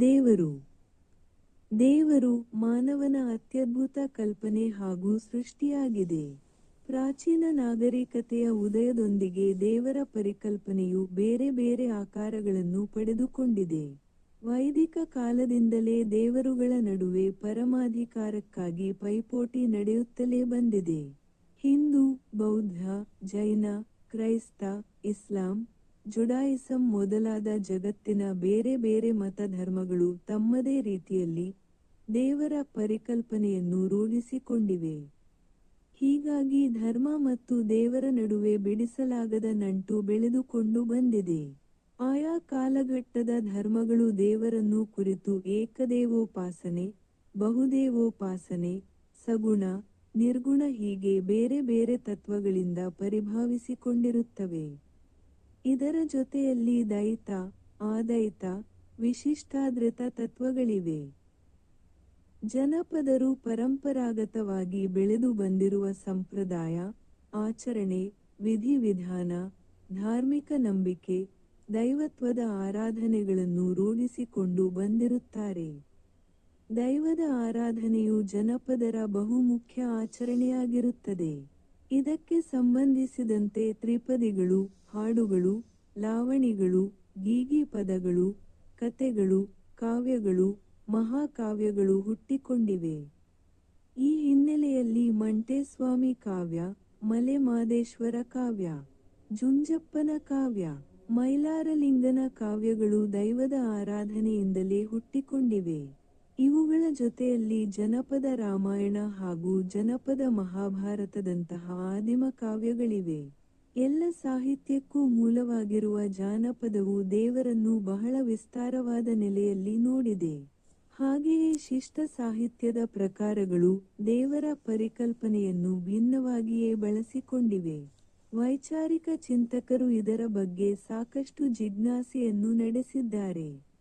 ದೇವರು. ದೇವರು ಮಾನವನ ಅತ್ಯದ್ಭುತ ಕಲ್ಪನೆ ಹಾಗೂ ಸೃಷ್ಟಿಯಾಗಿದೆ. ಪ್ರಾಚೀನ ನಾಗರಿಕತೆಯ ಉದಯದೊಂದಿಗೆ ದೇವರ ಪರಿಕಲ್ಪನೆಯು ಬೇರೆ ಬೇರೆ ಆಕಾರಗಳನ್ನು ಪಡೆದುಕೊಂಡಿದೆ. ವೈದಿಕ ಕಾಲದಿಂದಲೇ ದೇವರುಗಳ ನಡುವೆ ಪರಮಾಧಿಕಾರಕ್ಕಾಗಿ ಪೈಪೋಟಿ ನಡೆಯುತ್ತಲೇ ಬಂದಿದೆ. ಹಿಂದೂ, ಬೌದ್ಧ, ಜೈನ, ಕ್ರೈಸ್ತ, ಇಸ್ಲಾಂ ಜುಡಾಯಿಸಂ ಮೊದಲಾದ ಜಗತ್ತಿನ ಬೇರೆ ಬೇರೆ ಮತಧರ್ಮಗಳು ತಮ್ಮದೇ ರೀತಿಯಲ್ಲಿ ದೇವರ ಪರಿಕಲ್ಪನೆಯನ್ನು ರೂಢಿಸಿಕೊಂಡಿವೆ. ಹೀಗಾಗಿ ಧರ್ಮ ಮತ್ತು ದೇವರ ನಡುವೆ ಬಿಡಿಸಲಾಗದ ನಂಟು ಬೆಳೆದುಕೊಂಡು ಬಂದಿದೆ. ಆಯಾ ಕಾಲಘಟ್ಟದ ಧರ್ಮಗಳು ದೇವರನ್ನು ಕುರಿತು ಏಕದೇವೋಪಾಸನೆ, ಬಹುದೇವೋಪಾಸನೆ, ಸಗುಣ, ನಿರ್ಗುಣ ಹೀಗೆ ಬೇರೆ ಬೇರೆ ತತ್ವಗಳಿಂದ ಪರಿಭಾವಿಸಿಕೊಂಡಿರುತ್ತವೆ. ಇದರ ಜೊತೆಯಲ್ಲಿ ದೈತ ಆದೈತ ವಿಶಿಷ್ಟಾದೃತ ತತ್ವಗಳಿವೆ. ಜನಪದರು ಪರಂಪರಾಗತವಾಗಿ ಬೆಳೆದು ಬಂದಿರುವ ಸಂಪ್ರದಾಯ, ಆಚರಣೆ, ವಿಧಿವಿಧಾನ, ಧಾರ್ಮಿಕ ನಂಬಿಕೆ, ದೈವತ್ವದ ಆರಾಧನೆಗಳನ್ನು ರೂಢಿಸಿಕೊಂಡು ಬಂದಿರುತ್ತಾರೆ. ದೈವದ ಆರಾಧನೆಯು ಜನಪದರ ಬಹುಮುಖ್ಯ ಆಚರಣೆಯಾಗಿರುತ್ತದೆ. ಇದಕ್ಕೆ ಸಂಬಂಧಿಸಿದಂತೆ ತ್ರಿಪದಿಗಳು, ಹಾಡುಗಳು, ಲಾವಣಿಗಳು, ಗೀಗಿ ಪದಗಳು ಕತೆಗಳು ಕಾವ್ಯಗಳು, ಮಹಾಕಾವ್ಯಗಳು ಹುಟ್ಟಿಕೊಂಡಿವೆ. ಈ ಹಿನ್ನೆಲೆಯಲ್ಲಿ ಮಂಟೇಸ್ವಾಮಿ ಕಾವ್ಯ ಮಲೆ ಮಾದೇಶ್ವರ ಕಾವ್ಯ, ಜುಂಜಪ್ಪನ ಕಾವ್ಯ, ಮೈಲಾರಲಿಂಗನ ಕಾವ್ಯಗಳು ದೈವದ ಆರಾಧನೆಯಿಂದಲೇ ಹುಟ್ಟಿಕೊಂಡಿವೆ. ಇವುಗಳ ಜೊತೆಯಲ್ಲಿ ಜನಪದ ರಾಮಾಯಣ ಹಾಗೂ ಜನಪದ ಮಹಾಭಾರತದಂತಹ ಆದಿಮ ಕಾವ್ಯಗಳಿವೆ. ಎಲ್ಲ ಸಾಹಿತ್ಯಕ್ಕೂ ಮೂಲವಾಗಿರುವ ಜಾನಪದವು ದೇವರನ್ನು ಬಹಳ ವಿಸ್ತಾರವಾದ ನೆಲೆಯಲ್ಲಿ ನೋಡಿದೆ. ಹಾಗೆಯೇ ಶಿಷ್ಟ ಸಾಹಿತ್ಯದ ಪ್ರಕಾರಗಳು ದೇವರ ಪರಿಕಲ್ಪನೆಯನ್ನು ಭಿನ್ನವಾಗಿಯೇ ಬಳಸಿಕೊಂಡಿವೆ. ವೈಚಾರಿಕ ಚಿಂತಕರು ಇದರ ಬಗ್ಗೆ ಸಾಕಷ್ಟು ಜಿಜ್ಞಾಸೆಯನ್ನು ನಡೆಸಿದ್ದಾರೆ.